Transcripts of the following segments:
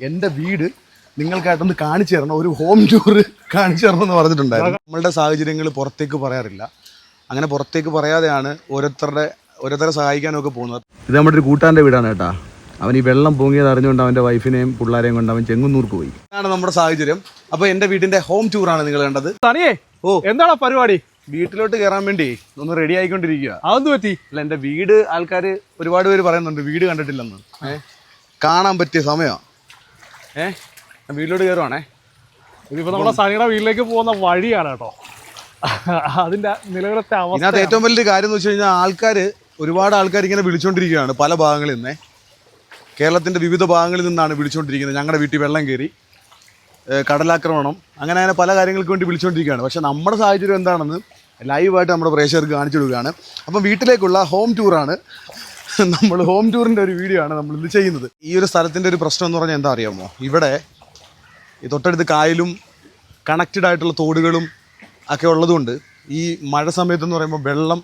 എന്റെ വീട് നിങ്ങൾക്കായിട്ടൊന്ന് കാണിച്ചു തരണം. ഒരു ഹോം ടൂർ കാണിച്ചു തരണം എന്ന് പറഞ്ഞിട്ടുണ്ടായിരുന്നു. നമ്മളുടെ സാഹചര്യങ്ങൾ പുറത്തേക്ക് പറയാറില്ല. അങ്ങനെ പുറത്തേക്ക് പറയാതെയാണ് ഓരോരുത്തരുടെ ഓരോരുത്തരെ സഹായിക്കാനൊക്കെ പോകുന്നത്. ഇത് നമ്മുടെ ഒരു കൂട്ടാന്റെ വീടാണ് കേട്ടാ. അവൻ ഈ വെള്ളം പൊങ്ങിയത് അറിഞ്ഞുകൊണ്ട് അവന്റെ വൈഫിനെയും പിള്ളേരെയും കൊണ്ട് അവൻ ചെങ്ങുന്നൂർക്ക് പോയി. ഇതാണ് നമ്മുടെ സാഹചര്യം. അപ്പോൾ എന്റെ വീടിന്റെ ഹോം ടൂറാണ് നിങ്ങൾ കണ്ടത്. തനിയേ ഓ. എന്താണ് പരിപാടി? വീട്ടിലോട്ട് കയറാൻ വേണ്ടി ഒന്ന് റെഡി ആയിക്കൊണ്ടിരിക്കുക അതൊന്നും പറ്റി? അല്ല എന്റെ വീട് ആൾക്കാർ ഒരുപാട് പേര് പറയുന്നുണ്ട് വീട് കണ്ടിട്ടില്ലെന്ന്. കാണാൻ പറ്റിയ സമയമാണ് ഏ? ഞാൻ വീട്ടിലോട്ട് കയറുവാണേ ഇതിപ്പോ നമ്മുടെ സനിയുടെ വീട്ടിലേക്ക് പോകുന്ന വഴിയാണ് കേട്ടോ. അതിന്റെ നിലവിലത്തെ ഇതിനകത്ത് അവസ്ഥ ഏറ്റവും വലിയൊരു കാര്യം എന്ന് വെച്ച് കഴിഞ്ഞാൽ ആൾക്കാർ ഒരുപാട് ആൾക്കാർ ഇങ്ങനെ വിളിച്ചുകൊണ്ടിരിക്കുകയാണ് പല ഭാഗങ്ങളിൽ നിന്നേ. കേരളത്തിന്റെ വിവിധ ഭാഗങ്ങളിൽ നിന്നാണ് വിളിച്ചുകൊണ്ടിരിക്കുന്നത് ഞങ്ങളുടെ വീട്ടിൽ വെള്ളം കയറി കടലാക്രമണം അങ്ങനെ അങ്ങനെ പല കാര്യങ്ങൾക്ക് വേണ്ടി വിളിച്ചുകൊണ്ടിരിക്കുകയാണ് പക്ഷേ നമ്മുടെ സാഹചര്യം എന്താണെന്ന് ലൈവായിട്ട് നമ്മുടെ പ്രേക്ഷകർക്ക് കാണിച്ചു കൊടുക്കുകയാണ്. അപ്പം വീട്ടിലേക്കുള്ള ഹോം ടൂറാണ് നമ്മൾ ഹോം ടൂറിന്റെ ഒരു വീഡിയോ ആണ് നമ്മൾ ഇത് ചെയ്യുന്നത്. ഈ ഒരു സ്ഥലത്തിന്റെ ഒരു പ്രശ്നം എന്ന് പറഞ്ഞാൽ എന്താ അറിയാമോ? ഇവിടെ ഈ തൊട്ടടുത്ത് കായലും കണക്റ്റഡ് ആയിട്ടുള്ള തോടുകളും ഒക്കെ ഉള്ളതുകൊണ്ട് ഈ മഴ സമയത്തെന്ന് പറയുമ്പോൾ വെള്ളം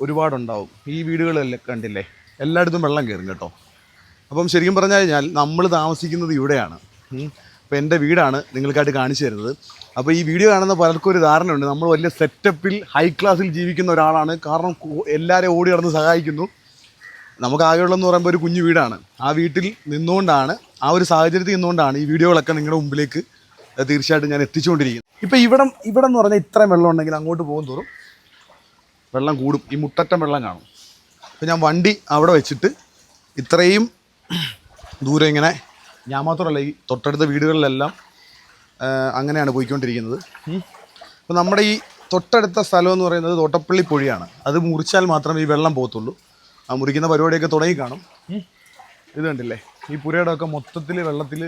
ഒരുപാടുണ്ടാവും. ഈ വീടുകളെല്ലാം കണ്ടില്ലേ? എല്ലായിടത്തും വെള്ളം കയറും കേട്ടോ. അപ്പം ശരിക്കും പറഞ്ഞു കഴിഞ്ഞാൽ നമ്മൾ താമസിക്കുന്നത് ഇവിടെയാണ്. അപ്പോൾ എന്റെ വീടാണ് നിങ്ങൾക്കായിട്ട് കാണിച്ചു തരുന്നത്. അപ്പോൾ ഈ വീഡിയോ കാണുന്ന പലർക്കും ഒരു ധാരണയുണ്ട്. നമ്മൾ വലിയ സെറ്റപ്പിൽ ഹൈ ക്ലാസ്സിൽ ജീവിക്കുന്ന ഒരാളാണ്. കാരണം എല്ലാവരെയും ഓടി നടന്ന് സഹായിക്കുന്നു. നമുക്ക് ആകെയുള്ളതെന്ന് പറയുമ്പോൾ ഒരു കുഞ്ഞു വീടാണ്. ആ വീട്ടിൽ നിന്നുകൊണ്ടാണ് ആ ഒരു സാഹചര്യത്തിൽ നിന്നുകൊണ്ടാണ് ഈ വീഡിയോകളൊക്കെ നിങ്ങളുടെ മുമ്പിലേക്ക് തീർച്ചയായിട്ടും ഞാൻ എത്തിച്ചുകൊണ്ടിരിക്കുന്നത്. ഇപ്പം ഇവിടം ഇവിടെ എന്ന് പറഞ്ഞാൽ ഇത്രയും വെള്ളം ഉണ്ടെങ്കിൽ അങ്ങോട്ട് പോകും തോറും വെള്ളം കൂടും. ഈ മുട്ടറ്റം വെള്ളം കാണും. അപ്പോൾ ഞാൻ വണ്ടി അവിടെ വെച്ചിട്ട് ഇത്രയും ദൂരം ഇങ്ങനെ ഞാൻ മാത്രമല്ല ഈ തൊട്ടടുത്ത വീടുകളിലെല്ലാം അങ്ങനെയാണ് പോയിക്കൊണ്ടിരിക്കുന്നത്. അപ്പോൾ നമ്മുടെ ഈ തൊട്ടടുത്ത സ്ഥലം എന്ന് പറയുന്നത് തോട്ടപ്പള്ളി പുഴയാണ്. അത് മുറിച്ചാൽ മാത്രമേ ഈ വെള്ളം പോകത്തുള്ളൂ. ആ മുറിക്കുന്ന പരിപാടിയൊക്കെ തുടങ്ങി കാണും. ഇത് കണ്ടില്ലേ? ഈ പുരയുടെ ഒക്കെ മൊത്തത്തിൽ വെള്ളത്തിൽ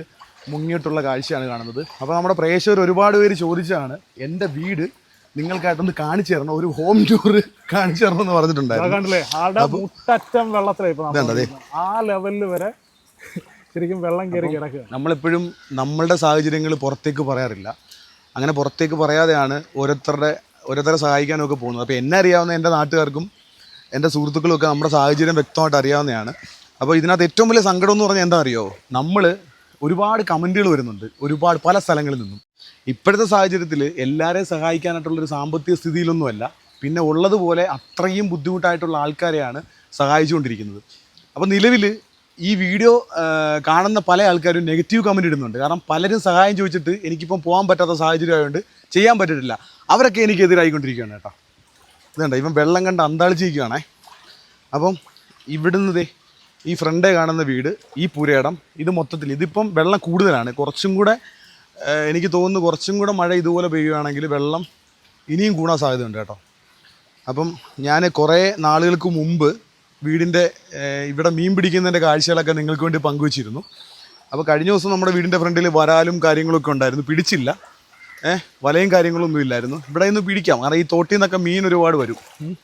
മുങ്ങിയിട്ടുള്ള കാഴ്ചയാണ് കാണുന്നത്. അപ്പോൾ നമ്മുടെ പ്രേക്ഷകർ ഒരുപാട് പേര് ചോദിച്ചാണ് എന്റെ വീട് നിങ്ങൾക്കായിട്ടൊന്ന് കാണിച്ചു തരണം ഒരു ഹോം ടൂർ കാണിച്ചു തരണം എന്ന് പറഞ്ഞിട്ടുണ്ടായിരുന്നു. ആ ലെവലിൽ വരെ ശരിക്കും വെള്ളം കയറി കിടക്കുക നമ്മളെപ്പോഴും നമ്മളുടെ സാഹചര്യങ്ങൾ പുറത്തേക്ക് പറയാറില്ല. അങ്ങനെ പുറത്തേക്ക് പറയാതെയാണ് ഓരോരുത്തരുടെ ഓരോരുത്തരെ സഹായിക്കാനൊക്കെ പോകുന്നത്. അപ്പോൾ എന്നെ അറിയാവുന്ന എന്റെ നാട്ടുകാർക്കും എന്റെ സുഹൃത്തുക്കളും ഒക്കെ നമ്മുടെ സാഹചര്യം വ്യക്തമായിട്ട് അറിയാവുന്നതാണ്. അപ്പോൾ ഇതിനകത്ത് ഏറ്റവും വലിയ സങ്കടം എന്ന് പറഞ്ഞാൽ എന്താ അറിയോ? നമ്മൾ ഒരുപാട് കമന്റുകൾ വരുന്നുണ്ട്. ഒരുപാട് പല സ്ഥലങ്ങളിൽ നിന്നും. ഇപ്പോഴത്തെ സാഹചര്യത്തിൽ എല്ലാവരെയും സഹായിക്കാനായിട്ടുള്ളൊരു സാമ്പത്തിക സ്ഥിതിയിലൊന്നുമല്ല. പിന്നെ ഉള്ളതുപോലെ അത്രയും ബുദ്ധിമുട്ടായിട്ടുള്ള ആൾക്കാരെയാണ് സഹായിച്ചുകൊണ്ടിരിക്കുന്നത്. അപ്പോൾ നിലവിൽ ഈ വീഡിയോ കാണുന്ന പല ആൾക്കാരും നെഗറ്റീവ് കമന്റ് ഇടുന്നുണ്ട്. കാരണം പലരും സഹായം ചോദിച്ചിട്ട് എനിക്കിപ്പം പോകാൻ പറ്റാത്ത സാഹചര്യമായതുകൊണ്ട് ചെയ്യാൻ പറ്റിയിട്ടില്ല. അവരൊക്കെ എനിക്ക് എതിരായിക്കൊണ്ടിരിക്കുകയാണ് കേട്ടോ. ഇതുണ്ട്. ഇവൻ വെള്ളം കണ്ട് അന്താളിച്ചിരിക്കുകയാണേ അപ്പം ഇവിടുന്ന് ദേ ഈ ഫ്രണ്ടേ കാണുന്ന വീട് ഈ പുരയിടം ഇത് മൊത്തത്തിൽ ഇതിപ്പം വെള്ളം കൂടുതലാണ്. കുറച്ചും കൂടെ എനിക്ക് തോന്നുന്നു കുറച്ചും കൂടെ മഴ ഇതുപോലെ പെയ്യുകയാണെങ്കിൽ വെള്ളം ഇനിയും കൂടാൻ സാധ്യതയുണ്ട് കേട്ടോ. അപ്പം ഞാൻ കുറേ നാളുകൾക്ക് മുമ്പ് വീടിന്റെ ഇവിടെ മീൻ പിടിക്കുന്നതിന്റെ കാഴ്ചകളൊക്കെ നിങ്ങൾക്ക് വേണ്ടി പങ്കുവച്ചിരുന്നു. അപ്പോൾ കഴിഞ്ഞ ദിവസം നമ്മുടെ വീടിന്റെ ഫ്രണ്ടിൽ വരാലും കാര്യങ്ങളൊക്കെ ഉണ്ടായിരുന്നു. പിടിച്ചില്ല. ഏഹ് വലയും കാര്യങ്ങളൊന്നും ഇല്ലായിരുന്നു. ഇവിടെ നിന്ന് പിടിക്കാം. കാരണം ഈ തോട്ടിൽ നിന്നൊക്കെ മീൻ ഒരുപാട് വരും. ഉം.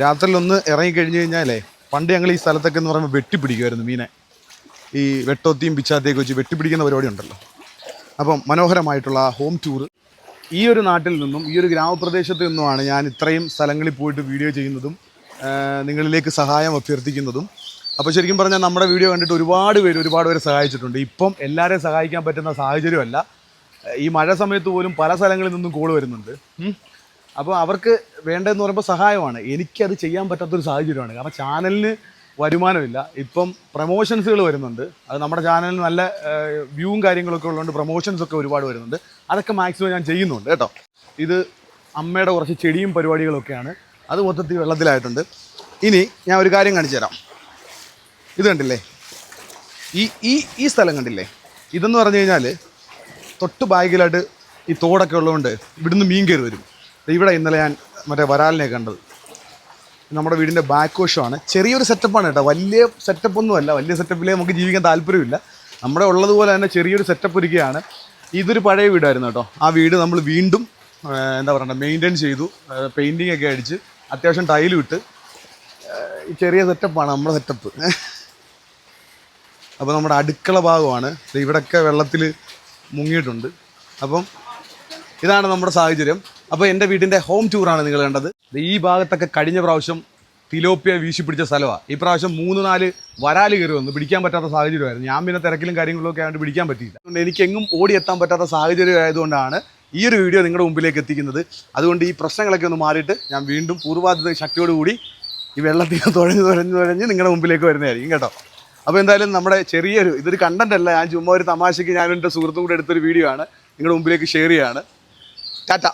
രാത്രിയിൽ ഒന്ന് ഇറങ്ങി കഴിഞ്ഞ് കഴിഞ്ഞാലേ പണ്ട് ഞങ്ങൾ ഈ സ്ഥലത്തൊക്കെ എന്ന് പറയുമ്പോൾ വെട്ടിപ്പിടിക്കുമായിരുന്നു മീനെ. ഈ വെട്ടോത്തിയും പിച്ചാത്തിയൊക്കെ വെച്ച് വെട്ടിപ്പിടിക്കുന്ന പരിപാടി ഉണ്ടല്ലോ. അപ്പം മനോഹരമായിട്ടുള്ള ഹോം ടൂർ ഈ ഒരു നാട്ടിൽ നിന്നും ഈ ഒരു ഗ്രാമപ്രദേശത്ത് നിന്നുമാണ് ഞാൻ ഇത്രയും സ്ഥലങ്ങളിൽ പോയിട്ട് വീഡിയോ ചെയ്യുന്നതും നിങ്ങളിലേക്ക് സഹായം അഭ്യർത്ഥിക്കുന്നതും. അപ്പോൾ ശരിക്കും പറഞ്ഞാൽ നമ്മുടെ വീഡിയോ കണ്ടിട്ട് ഒരുപാട് പേര് ഒരുപാട് പേര് സഹായിച്ചിട്ടുണ്ട്. ഇപ്പം എല്ലാവരെയും സഹായിക്കാൻ പറ്റുന്ന സാഹചര്യമല്ല. ഈ മഴ സമയത്ത് പോലും പല സ്ഥലങ്ങളിൽ നിന്നും കോൾ വരുന്നുണ്ട്. അപ്പോൾ അവർക്ക് വേണ്ടതെന്ന് പറയുമ്പോൾ സഹായമാണ്. എനിക്കത് ചെയ്യാൻ പറ്റാത്തൊരു സാഹചര്യമാണ്. കാരണം ചാനലിന് വരുമാനമില്ല. ഇപ്പം പ്രൊമോഷൻസുകൾ വരുന്നുണ്ട്. അത് നമ്മുടെ ചാനലിന് നല്ല വ്യൂവും കാര്യങ്ങളൊക്കെ ഉള്ളതുകൊണ്ട് പ്രൊമോഷൻസ് ഒക്കെ ഒരുപാട് വരുന്നുണ്ട്. അതൊക്കെ മാക്സിമം ഞാൻ ചെയ്യുന്നുണ്ട് കേട്ടോ. ഇത് അമ്മയുടെ കുറച്ച് ചെടിയും പരിപാടികളൊക്കെയാണ്. അത് മൊത്തത്തിൽ വെള്ളത്തിലായിട്ടുണ്ട്. ഇനി ഞാൻ ഒരു കാര്യം കാണിച്ചു തരാം. ഇത് കണ്ടില്ലേ? ഈ ഈ ഈ സ്ഥലം കണ്ടില്ലേ? ഇതെന്ന് പറഞ്ഞു കഴിഞ്ഞാൽ തൊട്ട് ബാഗിലായിട്ട് ഈ തോടൊക്കെ ഉള്ളതുകൊണ്ട് ഇവിടുന്ന് മീൻ കയറി വരും. ഇവിടെ ഇന്നലെ ഞാൻ മറ്റേ വരാലിനെ കണ്ടത്. നമ്മുടെ വീടിന്റെ ബാക്ക് വശമാണ് ചെറിയൊരു സെറ്റപ്പാണ് കേട്ടോ. വലിയ സെറ്റപ്പ് ഒന്നുമല്ല. വലിയ സെറ്റപ്പിലേ നമുക്ക് ജീവിക്കാൻ താല്പര്യമില്ല. നമ്മുടെ ഉള്ളതുപോലെ തന്നെ ചെറിയൊരു സെറ്റപ്പ് ഒരുക്കുകയാണ് ഇതൊരു പഴയ വീടായിരുന്നു കേട്ടോ. ആ വീട് നമ്മൾ വീണ്ടും എന്താ പറയണ്ടത് മെയിന്റെയിൻ ചെയ്തു. പെയിന്റിങ് ഒക്കെ അടിച്ച് അത്യാവശ്യം ടൈലും ഇട്ട്. ചെറിയ സെറ്റപ്പാണ് നമ്മുടെ സെറ്റപ്പ് അപ്പോൾ നമ്മുടെ അടുക്കള ഭാഗമാണ്. ഇവിടെയൊക്കെ വെള്ളത്തിൽ മുങ്ങിയിട്ടുണ്ട്. അപ്പം ഇതാണ് നമ്മുടെ സാഹചര്യം. അപ്പോൾ എന്റെ വീടിന്റെ ഹോം ടൂറാണ് നിങ്ങൾ കണ്ടത്. ഈ ഭാഗത്തൊക്കെ കഴിഞ്ഞ പ്രാവശ്യം തിലോപ്പിയ വീശി പിടിച്ച സ്ഥലമാണ് ഈ പ്രാവശ്യം മൂന്ന് നാല് വരാൽ കയറി വന്നു. പിടിക്കാൻ പറ്റാത്ത സാഹചര്യമായിരുന്നു. ഞാൻ പിന്നെ തിരക്കിലും കാര്യങ്ങളൊക്കെ ആയിട്ട് പിടിക്കാൻ പറ്റിയില്ല. അതുകൊണ്ട് എനിക്കെങ്ങും ഓടിയെത്താൻ പറ്റാത്ത സാഹചര്യം ആയതുകൊണ്ടാണ് ഈ ഒരു വീഡിയോ നിങ്ങളുടെ മുമ്പിലേക്ക് എത്തിക്കുന്നത്. അതുകൊണ്ട് ഈ പ്രശ്നങ്ങളൊക്കെ ഒന്ന് മാറിയിട്ട് ഞാൻ വീണ്ടും പൂർവാധിത ശക്തിയോടുകൂടി ഈ വെള്ളത്തിൽ തുഴഞ്ഞ് തുഴഞ്ഞ് തുഴഞ്ഞ് നിങ്ങളുടെ മുമ്പിലേക്ക് വരുന്നതായിരിക്കും കേട്ടോ. അപ്പോൾ എന്തായാലും നമ്മുടെ ചെറിയൊരു ഇതൊരു കണ്ടന്റ് അല്ല. ഞാൻ ചുമ്മാ ഒരു തമാശയ്ക്ക് ഞാനും എന്റെ സുഹൃത്തും കൂടെ എടുത്തൊരു വീഡിയോ ആണ്. നിങ്ങളുടെ മുമ്പിലേക്ക് ഷെയർ ചെയ്യാണ്. ടാറ്റ.